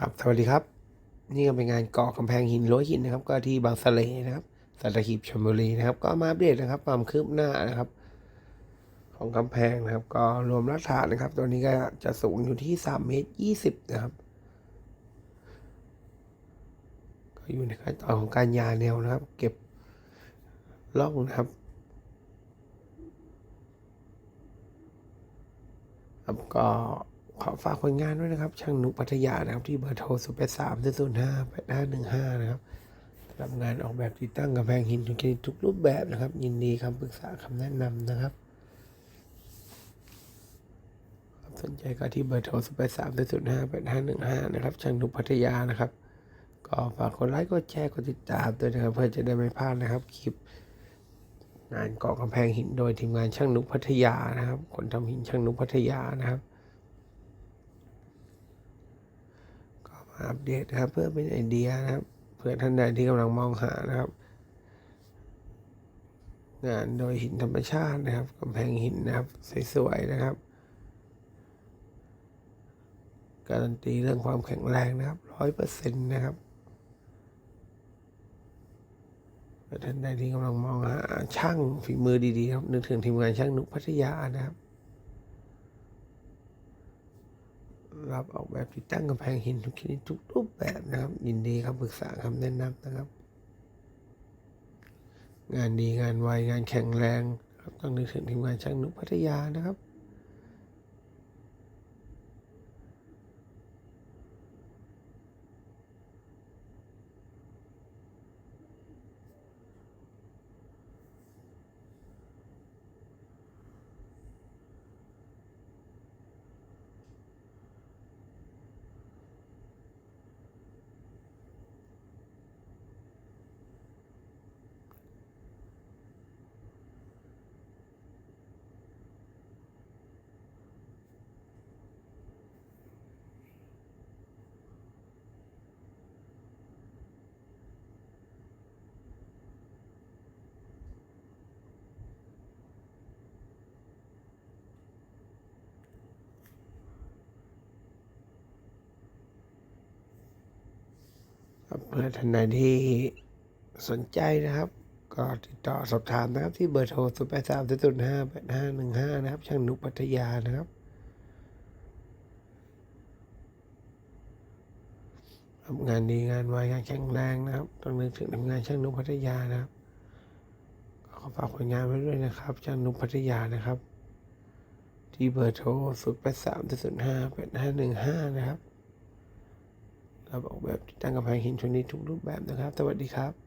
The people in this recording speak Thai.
ครับสวัสดีครับ นี่ก็เป็นงานก่อกำแพงหินรั้วหินนะครับ ก็ที่บางสะเลนะครับสัตหีบชลบุรีนะครับ ก็มาอัปเดตนะครับ ความคืบหน้านะครับ ของกำแพงนะครับ ก็รวมรักฐานนะครับ ตัวนี้ก็จะสูงอยู่ที่สามเมตรยี่สิบนะครับ ก็อยู่ในขั้นตอนของการยาแนวนะครับ เก็บล่องนะครับครับก็ ขอฝากผลงานด้วยนะครับ ช่างนุพัทยานะครับ ที่เบอร์โทร0 8 3 0 0 5 8 5 1 5นะครับรับงานออกแบบติดตั้งกำแพงหินทุกชนิดทุกรูปแบบนะครับ ยินดีคำปรึกษาคำแนะนำนะครับสนใจก็ที่เบอร์โทร0 8 3 0 0 5 8 5 1 5นะครับช่างนุพัทยานะครับ ก็ฝากกดไลค์กดแชร์กดติดตามด้วยนะครับ เพื่อจะได้ไม่พลาดนะครับคลิปงานก่อกำแพงหินโดยทีมงานช่างนุพัทยานะครับ คนทำหินช่างนุพัทยานะครับ ก็มา อัปเดตนะครับ เพื่อเป็นไอเดียนะครับ เพื่อท่านใดที่กำลังมองหานะครับ งานโดยหินธรรมชาตินะครับกำแพงหินนะครับสวยๆนะครับ การันตีเรื่องความแข็งแรงนะครับร้อยเปอร์เซ็นต์นะครับท่านใดที่กำลังมองหาช่างฝีมือดีๆครับนึกถึงทีมงานช่างนุกพัทยานะครับ รับออกแบบติดตั้งกำแพงหินทุกชนิดทุกรูปแบบนะครับ ยินดีครับปรึกษาคำแนะนำนะครับ งานดีงานไวงานแข็งแรงครับต้องนึกถึงทีมงานช่างนุกพัทยานะครับ ครับเพื่อท่านใดที่สนใจนะครับ ก็ติดต่อสอบถามนะครับ ที่เบอร์โทร0 8 3 0 0 5 8 5 1 5นะครับ ช่างนุกพัทยานะครับงานดีงานไวงานแข็งแรงนะครับต้องนึกถึงทำงานช่างนุกพัทยานะครับขอฝากผลงานไว้ด้วยนะครับช่างนุกพัทยานะครับ ที่เบอร์โทร0 8 3 0 5 8 5 1 5นะครับ คราออกแบบติดตั้งกำแพงหินชนิดทุกรูปแบบนะครับ สวัสดีครับ